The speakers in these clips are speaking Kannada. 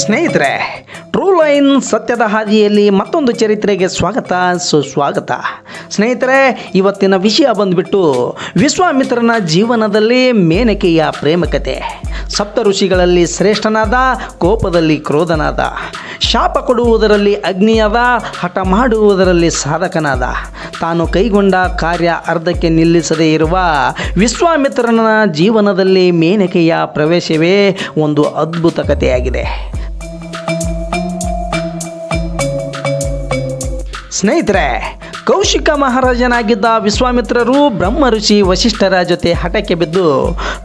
ಸ್ನೇಹಿತರೆ ಟ್ರೂ ಲೈನ್ ಸತ್ಯದ ಹಾದಿಯಲ್ಲಿ ಮತ್ತೊಂದು ಚರಿತ್ರೆಗೆ ಸ್ವಾಗತ, ಸುಸ್ವಾಗತ. ಸ್ನೇಹಿತರೆ, ಇವತ್ತಿನ ವಿಷಯ ಬಂದ್ಬಿಟ್ಟು ವಿಶ್ವಾಮಿತ್ರನ ಜೀವನದಲ್ಲಿ ಮೇನಕೆಯ ಪ್ರೇಮಕತೆ. ಸಪ್ತ ಋಷಿಗಳಲ್ಲಿ ಶ್ರೇಷ್ಠನಾದ, ಕೋಪದಲ್ಲಿ ಕ್ರೋಧನಾದ, ಶಾಪ ಕೊಡುವುದರಲ್ಲಿ ಅಗ್ನಿಯಾದ, ಹಠ ಮಾಡುವುದರಲ್ಲಿ ಸಾಧಕನಾದ. ತಾನು ಕೈಗೊಂಡ ಕಾರ್ಯ ಅರ್ಧಕ್ಕೆ ನಿಲ್ಲಿಸದೇ ಇರುವ ವಿಶ್ವಾಮಿತ್ರನ ಜೀವನದಲ್ಲಿ ಮೇನಕೆಯ ಪ್ರವೇಶವೇ ಒಂದು ಅದ್ಭುತ ಕಥೆಯಾಗಿದೆ. ಸ್ನೇಹಿತರೆ, ಕೌಶಿಕ ಮಹಾರಾಜನಾಗಿದ್ದ ವಿಶ್ವಾಮಿತ್ರರು ಬ್ರಹ್ಮ ಋಷಿ ವಶಿಷ್ಠರ ಜೊತೆ ಹಠಕ್ಕೆ ಬಿದ್ದು,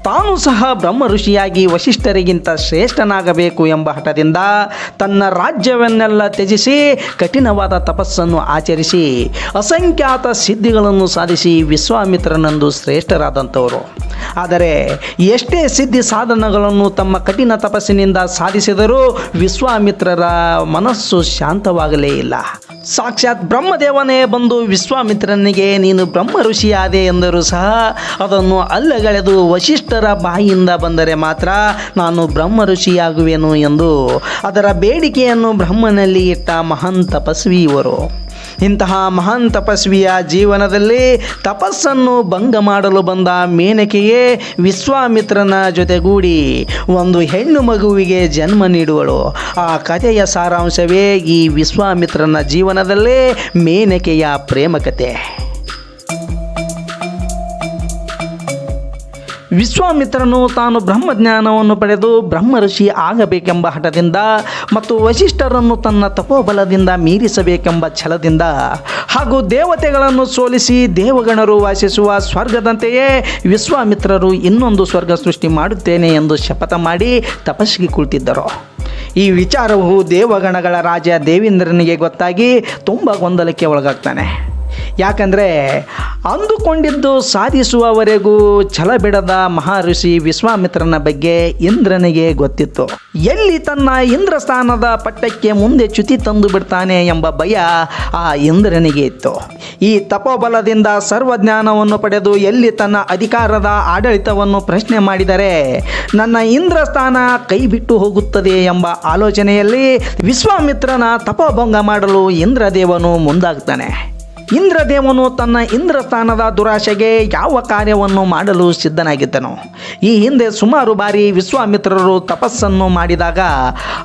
ತಾನು ಸಹ ಬ್ರಹ್ಮ ಋಷಿಯಾಗಿ ವಶಿಷ್ಠರಿಗಿಂತ ಶ್ರೇಷ್ಠನಾಗಬೇಕು ಎಂಬ ಹಠದಿಂದ ತನ್ನ ರಾಜ್ಯವನ್ನೆಲ್ಲ ತ್ಯಜಿಸಿ, ಕಠಿಣವಾದ ತಪಸ್ಸನ್ನು ಆಚರಿಸಿ, ಅಸಂಖ್ಯಾತ ಸಿದ್ಧಿಗಳನ್ನು ಸಾಧಿಸಿ ವಿಶ್ವಾಮಿತ್ರನಂದು ಶ್ರೇಷ್ಠರಾದಂಥವರು. ಆದರೆ ಎಷ್ಟೇ ಸಿದ್ಧಿ ಸಾಧನಗಳನ್ನು ತಮ್ಮ ಕಠಿಣ ತಪಸ್ಸಿನಿಂದ ಸಾಧಿಸಿದರೂ ವಿಶ್ವಾಮಿತ್ರರ ಮನಸ್ಸು ಶಾಂತವಾಗಲೇ ಇಲ್ಲ. ಸಾಕ್ಷಾತ್ ಬ್ರಹ್ಮದೇವನೇ ಬಂದು ವಿಶ್ವಾಮಿತ್ರನಿಗೆ, ನೀನು ಬ್ರಹ್ಮ ಋಷಿಯಾದೆ ಎಂದರೂ ಸಹ ಅದನ್ನು ಅಲ್ಲಗಳೆದು ವಶಿಷ್ಠರ ಬಾಯಿಯಿಂದ ಬಂದರೆ ಮಾತ್ರ ನಾನು ಬ್ರಹ್ಮ ಋಷಿಯಾಗುವೆನು ಎಂದು. ಅದರ ಬೇಡಿಕೆಯನ್ನು ಬ್ರಹ್ಮನಲ್ಲಿ ಇಟ್ಟ ಮಹಾನ್ ತಪಸ್ವಿ ಇಂತಹ ಮಹಾನ್ ತಪಸ್ವಿಯ ಜೀವನದಲ್ಲಿ ತಪಸ್ಸನ್ನು ಭಂಗ ಮಾಡಲು ಬಂದ ಮೇನಕೆಯೇ ವಿಶ್ವಾಮಿತ್ರನ ಜೊತೆಗೂಡಿ ಒಂದು ಹೆಣ್ಣು ಮಗುವಿಗೆ ಜನ್ಮ ನೀಡುವಳು. ಆ ಕಥೆಯ ಸಾರಾಂಶವೇ ಈ ವಿಶ್ವಾಮಿತ್ರನ ಜೀವನದಲ್ಲೇ ಮೇನಕೆಯ ಪ್ರೇಮಕತೆ. ವಿಶ್ವಾಮಿತ್ರನು ತಾನು ಬ್ರಹ್ಮಜ್ಞಾನವನ್ನು ಪಡೆದು ಬ್ರಹ್ಮಋಷಿ ಆಗಬೇಕೆಂಬ ಹಠದಿಂದ ಮತ್ತು ವಶಿಷ್ಠರನ್ನು ತನ್ನ ತಪೋಬಲದಿಂದ ಮೀರಿಸಬೇಕೆಂಬ ಛಲದಿಂದ ಹಾಗೂ ದೇವತೆಗಳನ್ನು ಸೋಲಿಸಿ ದೇವಗಣರು ವಾಸಿಸುವ ಸ್ವರ್ಗದಂತೆಯೇ ವಿಶ್ವಾಮಿತ್ರರು ಇನ್ನೊಂದು ಸ್ವರ್ಗ ಸೃಷ್ಟಿ ಮಾಡುತ್ತೇನೆ ಎಂದು ಶಪಥ ಮಾಡಿ ತಪಸ್ಸಿಗೆ ಕುಳಿತಿದ್ದರು. ಈ ವಿಚಾರವು ದೇವಗಣಗಳ ರಾಜ ದೇವೇಂದ್ರನಿಗೆ ಗೊತ್ತಾಗಿ ತುಂಬ ಗೊಂದಲಕ್ಕೆ ಒಳಗಾಗ್ತಾನೆ. ಯಾಕಂದರೆ ಅಂದುಕೊಂಡಿದ್ದು ಸಾಧಿಸುವವರೆಗೂ ಛಲ ಬಿಡದ ಮಹರ್ಷಿ ವಿಶ್ವಾಮಿತ್ರನ ಬಗ್ಗೆ ಇಂದ್ರನಿಗೆ ಗೊತ್ತಿತ್ತು. ಎಲ್ಲಿ ತನ್ನ ಇಂದ್ರಸ್ಥಾನದ ಪಟ್ಟಕ್ಕೆ ಮುಂದೆ ಚ್ಯುತಿ ತಂದು ಬಿಡ್ತಾನೆ ಎಂಬ ಭಯ ಆ ಇಂದ್ರನಿಗೆ ಇತ್ತು. ಈ ತಪೋಬಲದಿಂದ ಸರ್ವಜ್ಞಾನವನ್ನು ಪಡೆದು ಎಲ್ಲಿ ತನ್ನ ಅಧಿಕಾರದ ಆಡಳಿತವನ್ನು ಪ್ರಶ್ನೆ ಮಾಡಿದರೆ, ನನ್ನ ಇಂದ್ರಸ್ಥಾನ ಕೈ ಬಿಟ್ಟು ಹೋಗುತ್ತದೆ ಎಂಬ ಆಲೋಚನೆಯಲ್ಲಿ ವಿಶ್ವಾಮಿತ್ರನ ತಪೋಭಂಗ ಮಾಡಲು ಇಂದ್ರದೇವನು ಮುಂದಾಗ್ತಾನೆ. ಇಂದ್ರದೇವನು ತನ್ನ ಇಂದ್ರಸ್ಥಾನದ ದುರಾಶೆಗೆ ಯಾವ ಕಾರ್ಯವನ್ನು ಮಾಡಲು ಸಿದ್ಧನಾಗಿದ್ದನು. ಈ ಹಿಂದೆ ಸುಮಾರು ಬಾರಿ ವಿಶ್ವಾಮಿತ್ರರು ತಪಸ್ಸನ್ನು ಮಾಡಿದಾಗ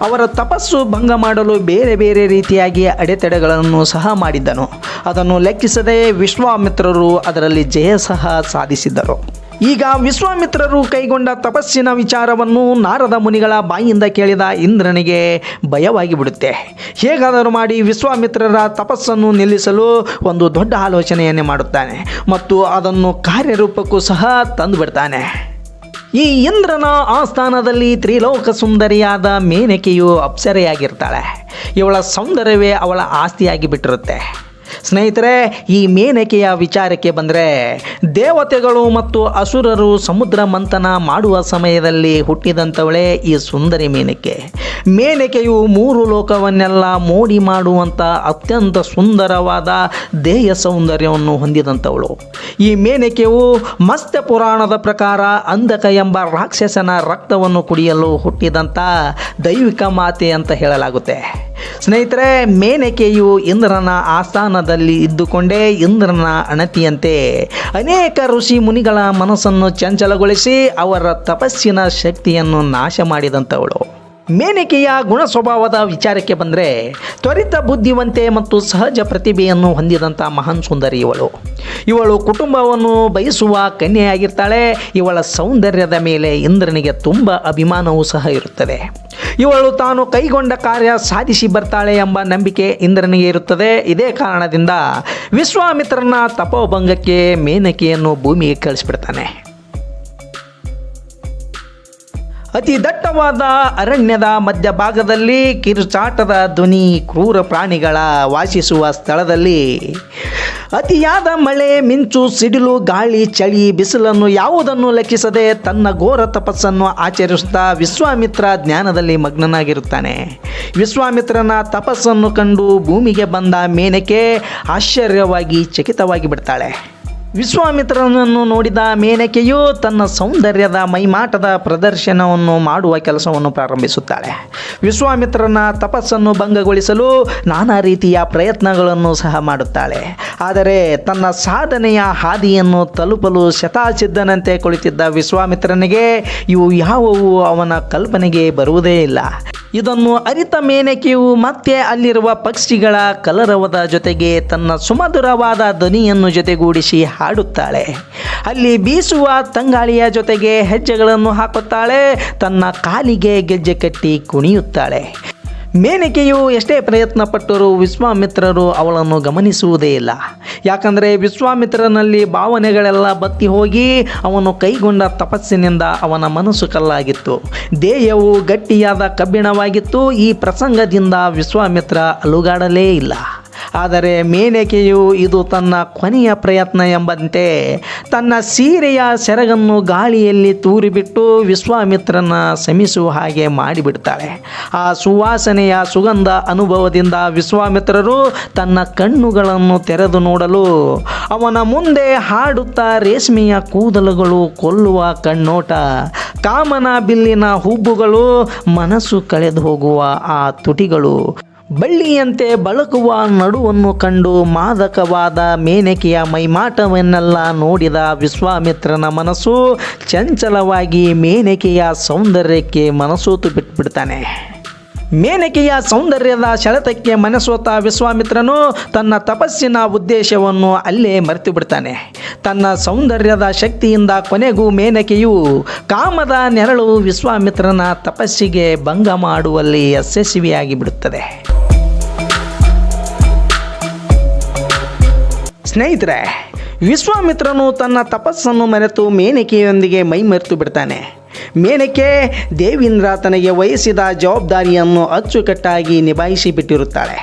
ಅವರ ತಪಸ್ಸು ಭಂಗ ಮಾಡಲು ಬೇರೆ ಬೇರೆ ರೀತಿಯಾಗಿ ಅಡೆತಡೆಗಳನ್ನು ಸಹ ಮಾಡಿದ್ದನು. ಅದನ್ನು ಲೆಕ್ಕಿಸದೆ ವಿಶ್ವಾಮಿತ್ರರು ಅದರಲ್ಲಿ ಜಯ ಸಹ ಸಾಧಿಸಿದ್ದರು. ಈಗ ವಿಶ್ವಾಮಿತ್ರರು ಕೈಗೊಂಡ ತಪಸ್ಸಿನ ವಿಚಾರವನ್ನು ನಾರದ ಮುನಿಗಳ ಬಾಯಿಯಿಂದ ಕೇಳಿದ ಇಂದ್ರನಿಗೆ ಭಯವಾಗಿ ಬಿಡುತ್ತೆ. ಹೇಗಾದರೂ ಮಾಡಿ ವಿಶ್ವಾಮಿತ್ರರ ತಪಸ್ಸನ್ನು ನಿಲ್ಲಿಸಲು ಒಂದು ದೊಡ್ಡ ಆಲೋಚನೆಯನ್ನೇ ಮಾಡುತ್ತಾನೆ ಮತ್ತು ಅದನ್ನು ಕಾರ್ಯರೂಪಕ್ಕೂ ಸಹ ತಂದುಬಿಡ್ತಾನೆ ಈ ಇಂದ್ರನ ಆಸ್ಥಾನದಲ್ಲಿ ತ್ರಿಲೋಕ ಸುಂದರಿಯಾದ ಮೇನಕೆಯು ಅಪ್ಸರೆಯಾಗಿರ್ತಾಳೆ. ಇವಳ ಸೌಂದರ್ಯವೇ ಅವಳ ಆಸ್ತಿಯಾಗಿ ಬಿಟ್ಟಿರುತ್ತೆ. ಸ್ನೇಹಿತರೆ, ಈ ಮೇನಕೆಯ ವಿಚಾರಕ್ಕೆ ಬಂದರೆ, ದೇವತೆಗಳು ಮತ್ತು ಅಸುರರು ಸಮುದ್ರ ಮಂಥನ ಮಾಡುವ ಸಮಯದಲ್ಲಿ ಹುಟ್ಟಿದಂಥವಳೇ ಈ ಸುಂದರಿ ಮೇನಕೆ. ಮೇನಕೆಯು ಮೂರು ಲೋಕವನ್ನೆಲ್ಲ ಮೋಡಿ ಮಾಡುವಂಥ ಅತ್ಯಂತ ಸುಂದರವಾದ ದೇಹ ಸೌಂದರ್ಯವನ್ನು ಹೊಂದಿದಂಥವಳು. ಈ ಮೇನಕೆಯು ಮತ್ಸ್ಯ ಪುರಾಣದ ಪ್ರಕಾರ ಅಂಧಕ ಎಂಬ ರಾಕ್ಷಸನ ರಕ್ತವನ್ನು ಕುಡಿಯಲು ಹುಟ್ಟಿದಂಥ ದೈವಿಕ ಮಾತೆ ಅಂತ ಹೇಳಲಾಗುತ್ತೆ. ಸ್ನೇಹಿತರೆ, ಮೇನಕೆಯು ಇಂದ್ರನ ಆಸ್ಥಾನದಲ್ಲಿ ಇದ್ದುಕೊಂಡೇ ಇಂದ್ರನ ಅಣತಿಯಂತೆ ಅನೇಕ ಋಷಿ ಮುನಿಗಳ ಮನಸ್ಸನ್ನು ಚಂಚಲಗೊಳಿಸಿ ಅವರ ತಪಸ್ಸಿನ ಶಕ್ತಿಯನ್ನು ನಾಶ ಮಾಡಿದಂಥವಳು. ಮೇನಕೆಯ ಗುಣ ಸ್ವಭಾವದ ವಿಚಾರಕ್ಕೆ ಬಂದರೆ ತ್ವರಿತ ಬುದ್ಧಿವಂತೆ ಮತ್ತು ಸಹಜ ಪ್ರತಿಭೆಯನ್ನು ಹೊಂದಿದಂಥ ಮಹಾನ್ ಸುಂದರಿ ಇವಳು. ಇವಳು ಕುಟುಂಬವನ್ನು ಬಯಸುವ ಕನ್ಯೆಯಾಗಿರ್ತಾಳೆ. ಇವಳ ಸೌಂದರ್ಯದ ಮೇಲೆ ಇಂದ್ರನಿಗೆ ತುಂಬ ಅಭಿಮಾನವೂ ಸಹ ಇರುತ್ತದೆ. ಇವಳು ತಾನು ಕೈಗೊಂಡ ಕಾರ್ಯ ಸಾಧಿಸಿ ಬರ್ತಾಳೆ ಎಂಬ ನಂಬಿಕೆ ಇಂದ್ರನಿಗೆ ಇರುತ್ತದೆ. ಇದೇ ಕಾರಣದಿಂದ ವಿಶ್ವಾಮಿತ್ರನ ತಪೋಭಂಗಕ್ಕೆ ಮೇನಕೆಯನ್ನು ಭೂಮಿಗೆ ಕಳಿಸ್ಬಿಡ್ತಾನೆ. ಅತಿ ದಟ್ಟವಾದ ಅರಣ್ಯದ ಮಧ್ಯಭಾಗದಲ್ಲಿ ಕಿರುಚಾಟದ ಧ್ವನಿ ಕ್ರೂರ ಪ್ರಾಣಿಗಳ ವಾಸಿಸುವ ಸ್ಥಳದಲ್ಲಿ. ಅತಿಯಾದ ಮಳೆ, ಮಿಂಚು, ಸಿಡಿಲು, ಗಾಳಿ, ಚಳಿ, ಬಿಸಿಲನ್ನು ಯಾವುದನ್ನು ಲೆಕ್ಕಿಸದೆ ತನ್ನ ಘೋರ ತಪಸ್ಸನ್ನು ಆಚರಿಸುತ್ತಾ ವಿಶ್ವಾಮಿತ್ರ ಜ್ಞಾನದಲ್ಲಿ ಮಗ್ನನಾಗಿರುತ್ತಾನೆ. ವಿಶ್ವಾಮಿತ್ರನ ತಪಸ್ಸನ್ನು ಕಂಡು ಭೂಮಿಗೆ ಬಂದ ಮೇನಕೆ ಆಶ್ಚರ್ಯವಾಗಿ ಚಕಿತವಾಗಿ ಬಿಡ್ತಾಳೆ. ವಿಶ್ವಾಮಿತ್ರನನ್ನು ನೋಡಿದ ಮೇನಕೆಯು ತನ್ನ ಸೌಂದರ್ಯದ ಮೈಮಾಟದ ಪ್ರದರ್ಶನವನ್ನು ಮಾಡುವ ಕೆಲಸವನ್ನು ಪ್ರಾರಂಭಿಸುತ್ತಾಳೆ. ವಿಶ್ವಾಮಿತ್ರನ ತಪಸ್ಸನ್ನು ಭಂಗಗೊಳಿಸಲು ನಾನಾ ರೀತಿಯ ಪ್ರಯತ್ನಗಳನ್ನು ಸಹ ಮಾಡುತ್ತಾಳೆ. ಆದರೆ ತನ್ನ ಸಾಧನೆಯ ಹಾದಿಯನ್ನು ತಲುಪಲು ಶತಾಸಿದ್ಧನಂತೆ ಕುಳಿತಿದ್ದ ವಿಶ್ವಾಮಿತ್ರನಿಗೆ ಇವು ಯಾವುವು ಅವನ ಕಲ್ಪನೆಗೆ ಬರುವುದೇ ಇಲ್ಲ. ಇದನ್ನು ಅರಿತ ಮೇನಕೆಯು ಮತ್ತೆ ಅಲ್ಲಿರುವ ಪಕ್ಷಿಗಳ ಕಲರವದ ಜೊತೆಗೆ ತನ್ನ ಸುಮಧುರವಾದ ಧ್ವನಿಯನ್ನು ಜೊತೆಗೂಡಿಸಿ ಹಾಡುತ್ತಾಳೆ. ಅಲ್ಲಿ ಬೀಸುವ ತಂಗಾಳಿಯ ಜೊತೆಗೆ ಹೆಜ್ಜೆಗಳನ್ನು ಹಾಕುತ್ತಾಳೆ. ತನ್ನ ಕಾಲಿಗೆ ಗೆಜ್ಜೆ ಕಟ್ಟಿ ಕುಣಿಯುತ್ತಾಳೆ. ಮೇನಕೆಯು ಎಷ್ಟೇ ಪ್ರಯತ್ನ ಪಟ್ಟರೂ ವಿಶ್ವಾಮಿತ್ರರು ಅವಳನ್ನು ಗಮನಿಸುವುದೇ ಇಲ್ಲ. ಯಾಕಂದರೆ ವಿಶ್ವಾಮಿತ್ರನಲ್ಲಿ ಭಾವನೆಗಳೆಲ್ಲ ಬತ್ತಿ ಹೋಗಿ ಅವನು ಕೈಗೊಂಡ ತಪಸ್ಸಿನಿಂದ ಅವನ ಮನಸ್ಸು ಕಲ್ಲಾಗಿತ್ತು. ದೇಹವು ಗಟ್ಟಿಯಾದ ಕಬ್ಬಿಣವಾಗಿತ್ತು, ಈ ಪ್ರಸಂಗದಿಂದ ವಿಶ್ವಾಮಿತ್ರ ಅಲುಗಾಡಲೇ ಇಲ್ಲ. ಆದರೆ ಮೇನಕೆಯು ಇದು ತನ್ನ ಕೊನೆಯ ಪ್ರಯತ್ನ ಎಂಬಂತೆ ತನ್ನ ಸೀರೆಯ ಸೆರಗನ್ನು ಗಾಳಿಯಲ್ಲಿ ತೂರಿಬಿಟ್ಟು ವಿಶ್ವಾಮಿತ್ರನ ಶಮಿಸುವ ಹಾಗೆ ಮಾಡಿಬಿಡ್ತಾಳೆ. ಆ ಸುವಾಸನೆಯ ಸುಗಂಧ ಅನುಭವದಿಂದ ವಿಶ್ವಾಮಿತ್ರರು ತನ್ನ ಕಣ್ಣುಗಳನ್ನು ತೆರೆದು ನೋಡಲು ಅವನ ಮುಂದೆ ಹಾಡುತ್ತಾ ರೇಷ್ಮೆಯ ಕೂದಲುಗಳು ಕೊಲ್ಲುವ ಕಣ್ಣೋಟ, ಕಾಮನ ಬಿಲ್ಲಿನ ಹುಬ್ಬುಗಳು ಮನಸ್ಸು ಕಳೆದು ಹೋಗುವ ಆ ತುಟಿಗಳು. ಬಳ್ಳಿಯಂತೆ ಬಳಕುವ ನಡುವನ್ನು ಕಂಡು ಮಾದಕವಾದ ಮೇನಕೆಯ ಮೈಮಾಟವನ್ನೆಲ್ಲ ನೋಡಿದ ವಿಶ್ವಾಮಿತ್ರನ ಮನಸ್ಸು ಚಂಚಲವಾಗಿ ಮೇನಕೆಯ ಸೌಂದರ್ಯಕ್ಕೆ ಮನಸೋತು ಬಿಟ್ಬಿಡ್ತಾನೆ. ಮೇನಕೆಯ ಸೌಂದರ್ಯದ ಶರತಕ್ಕೆ ಮನಸೋತ ವಿಶ್ವಾಮಿತ್ರನು ತನ್ನ ತಪಸ್ಸಿನ ಉದ್ದೇಶವನ್ನು ಅಲ್ಲೇ ಮರೆತು ಬಿಡ್ತಾನೆ ತನ್ನ ಸೌಂದರ್ಯದ ಶಕ್ತಿಯಿಂದ ಕೊನೆಗೂ ಮೇನಕೆಯು ಕಾಮದ ನೆರಳು ವಿಶ್ವಾಮಿತ್ರನ ತಪಸ್ಸಿಗೆ ಭಂಗ ಮಾಡುವಲ್ಲಿ ಯಶಸ್ವಿಯಾಗಿ ಬಿಡುತ್ತದೆ ಸ್ನೇಹಿತರೆ, ವಿಶ್ವಾಮಿತ್ರನು ತನ್ನ ತಪಸ್ಸನ್ನು ಮರೆತು ಮೇನಕೆಯೊಂದಿಗೆ ಮೈ ಮರೆತು ಬಿಡ್ತಾನೆ. ಮೇನಕೆ ದೇವೀಂದ್ರ ತನಗೆ ವಹಿಸಿದ ಜವಾಬ್ದಾರಿಯನ್ನು ಅಚ್ಚುಕಟ್ಟಾಗಿ ನಿಭಾಯಿಸಿ ಬಿಟ್ಟಿರುತ್ತಾಳೆ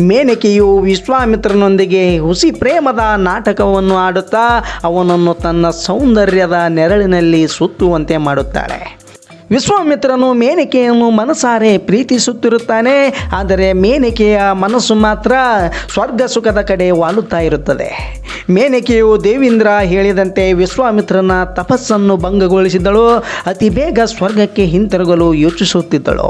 ಮೇನಕೆಯು ವಿಶ್ವಾಮಿತ್ರನೊಂದಿಗೆ ಹುಸಿ ಪ್ರೇಮದ ನಾಟಕವನ್ನು ಆಡುತ್ತಾ, ಅವನನ್ನು ತನ್ನ ಸೌಂದರ್ಯದ ನೆರಳಿನಲ್ಲಿ ಸುತ್ತುವಂತೆ ಮಾಡುತ್ತಾಳೆ. ವಿಶ್ವಾಮಿತ್ರನು ಮೇನಕೆಯನ್ನು ಮನಸಾರೆ ಪ್ರೀತಿಸುತ್ತಿರುತ್ತಾನೆ, ಆದರೆ ಮೇನಕೆಯ ಮನಸ್ಸು ಮಾತ್ರ ಸ್ವರ್ಗ ಸುಖದ ಕಡೆ ವಾಲುತ್ತಾ ಇರುತ್ತದೆ. ಮೇನಕೆಯು ದೇವೀಂದ್ರ ಹೇಳಿದಂತೆ ವಿಶ್ವಾಮಿತ್ರನ ತಪಸ್ಸನ್ನು ಭಂಗಗೊಳಿಸಿದಳು, ಅತಿ ಬೇಗ ಸ್ವರ್ಗಕ್ಕೆ ಹಿಂತಿರುಗಲು ಯೋಚಿಸುತ್ತಿದ್ದಳು.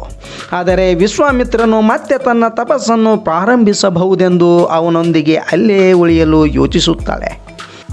ಆದರೆ ವಿಶ್ವಾಮಿತ್ರನು ಮತ್ತೆ ತನ್ನ ತಪಸ್ಸನ್ನು ಪ್ರಾರಂಭಿಸಬಹುದೆಂದು ಅವನೊಂದಿಗೆ ಅಲ್ಲೇ ಉಳಿಯಲು ಯೋಚಿಸುತ್ತಾಳೆ.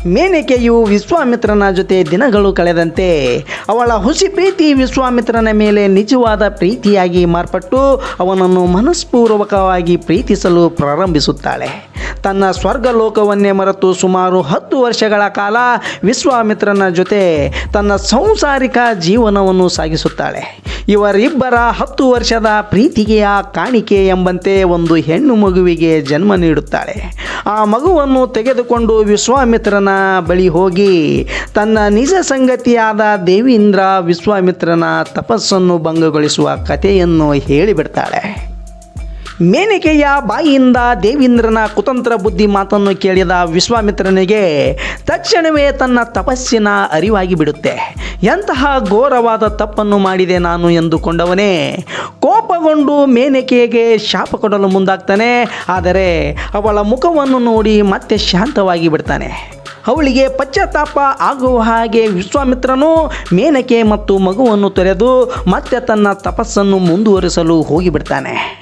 ಮೇನಕೆಯು ವಿಶ್ವಾಮಿತ್ರನ ಜೊತೆ ದಿನಗಳು ಕಳೆದಂತೆ ಅವಳ ಹುಸಿ ಪ್ರೀತಿ ವಿಶ್ವಾಮಿತ್ರನ ಮೇಲೆ ನಿಜವಾದ ಪ್ರೀತಿಯಾಗಿ ಮಾರ್ಪಟ್ಟು ಅವನನ್ನು ಮನಸ್ಪೂರ್ವಕವಾಗಿ ಪ್ರೀತಿಸಲು ಪ್ರಾರಂಭಿಸುತ್ತಾಳೆ. ತನ್ನ ಸ್ವರ್ಗಲೋಕವನ್ನೇ ಮರೆತು ಸುಮಾರು ಹತ್ತು ವರ್ಷಗಳ ಕಾಲ ವಿಶ್ವಾಮಿತ್ರನ ಜೊತೆ ತನ್ನ ಸಂಸಾರಿಕ ಜೀವನವನ್ನು ಸಾಗಿಸುತ್ತಾಳೆ. ಇವರಿಬ್ಬರ ಹತ್ತು ವರ್ಷದ ಪ್ರೀತಿಗೆಯ ಕಾಣಿಕೆ ಎಂಬಂತೆ ಒಂದು ಹೆಣ್ಣು ಮಗುವಿಗೆ ಜನ್ಮ ನೀಡುತ್ತಾಳೆ. ಆ ಮಗುವನ್ನು ತೆಗೆದುಕೊಂಡು ವಿಶ್ವಾಮಿತ್ರನ ಬಳಿ ಹೋಗಿ ತನ್ನ ನಿಜ ಸಂಗತಿಯಾದ ದೇವೀಂದ್ರ ವಿಶ್ವಾಮಿತ್ರನ ತಪಸ್ಸನ್ನು ಭಂಗಗೊಳಿಸುವ ಕಥೆಯನ್ನು ಹೇಳಿಬಿಡ್ತಾಳೆ. ಮೇನಕೆಯ ಬಾಯಿಯಿಂದ ದೇವೀಂದ್ರನ ಕುತಂತ್ರ ಬುದ್ಧಿ ಮಾತನ್ನು ಕೇಳಿದ ವಿಶ್ವಾಮಿತ್ರನಿಗೆ ತಕ್ಷಣವೇ ತನ್ನ ತಪಸ್ಸಿನ ಅರಿವಾಗಿ ಬಿಡುತ್ತೆ. ಎಂತಹ ಘೋರವಾದ ತಪ್ಪನ್ನು ಮಾಡಿದೆ ನಾನು ಎಂದುಕೊಂಡವನೇ, ಕೋಪಗೊಂಡು ಮೇನಕೆಗೆ ಶಾಪ ಕೊಡಲು ಮುಂದಾಗ್ತಾನೆ, ಆದರೆ ಅವಳ ಮುಖವನ್ನು ನೋಡಿ ಮತ್ತೆ ಶಾಂತವಾಗಿ ಬಿಡ್ತಾನೆ. ಅವಳಿಗೆ ಪಶ್ಚಾತ್ತಾಪ ಆಗುವ ಹಾಗೆ ವಿಶ್ವಾಮಿತ್ರನು ಮೇನಕೆ ಮತ್ತು ಮಗುವನ್ನು ತೊರೆದು ಮತ್ತೆ ತನ್ನ ತಪಸ್ಸನ್ನು ಮುಂದುವರಿಸಲು ಹೋಗಿಬಿಡ್ತಾನೆ.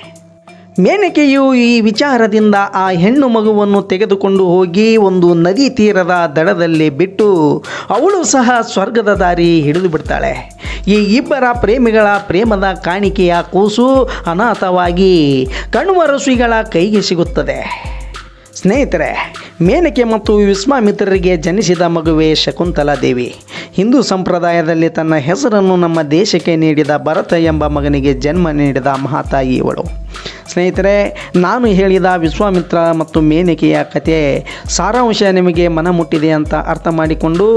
ಮೇನಕೆಯು ಈ ವಿಚಾರದಿಂದ ಆ ಹೆಣ್ಣು ಮಗುವನ್ನು ತೆಗೆದುಕೊಂಡು ಹೋಗಿ ಒಂದು ನದಿ ತೀರದ ದಡದಲ್ಲಿ ಬಿಟ್ಟು ಅವಳು ಸಹ ಸ್ವರ್ಗದ ದಾರಿ ಹಿಡಿದು ಬಿಡ್ತಾಳೆ. ಈ ಇಬ್ಬರ ಪ್ರೇಮಿಗಳ ಪ್ರೇಮದ ಕಾಣಿಕೆಯ ಕೂಸು ಅನಾಥವಾಗಿ ಕಣ್ವರಸುಗಳ ಕೈಗೆ ಸಿಗುತ್ತದೆ. ಸ್ನೇಹಿತರೆ, ಮೇನಕೆ ಮತ್ತು ವಿಶ್ವಾಮಿತ್ರರಿಗೆ ಜನಿಸಿದ ಮಗುವೆ ಶಕುಂತಲಾ ದೇವಿ. ಹಿಂದೂ ಸಂಪ್ರದಾಯದಲ್ಲಿ ತನ್ನ ಹೆಸರನ್ನು ನಮ್ಮ ದೇಶಕ್ಕೆ ನೀಡಿದ ಭರತ ಎಂಬ ಮಗನಿಗೆ ಜನ್ಮ ನೀಡಿದ ಮಹಾತಾಯಿ ಇವಳು. ಸ್ನೇಹಿತರೆ, ನಾನು ಹೇಳಿದ ವಿಶ್ವಾಮಿತ್ರ ಮತ್ತು ಮೇನಕೆಯ ಕತೆ ಸಾರಾಂಶ ನಿಮಗೆ ಮನ ಮುಟ್ಟಿದೆ ಅಂತ ಅರ್ಥ ಮಾಡಿಕೊಂಡು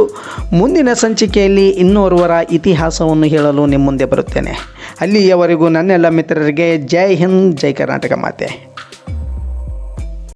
ಮುಂದಿನ ಸಂಚಿಕೆಯಲ್ಲಿ ಇನ್ನೋರ್ವರ ಇತಿಹಾಸವನ್ನು ಹೇಳಲು ನಿಮ್ಮ ಮುಂದೆ ಬರುತ್ತೇನೆ. ಅಲ್ಲಿಯವರೆಗೂ ನನ್ನೆಲ್ಲ ಮಿತ್ರರಿಗೆ ಜೈ ಹಿಂದ್, ಜೈ ಕರ್ನಾಟಕ ಮಾತೆ.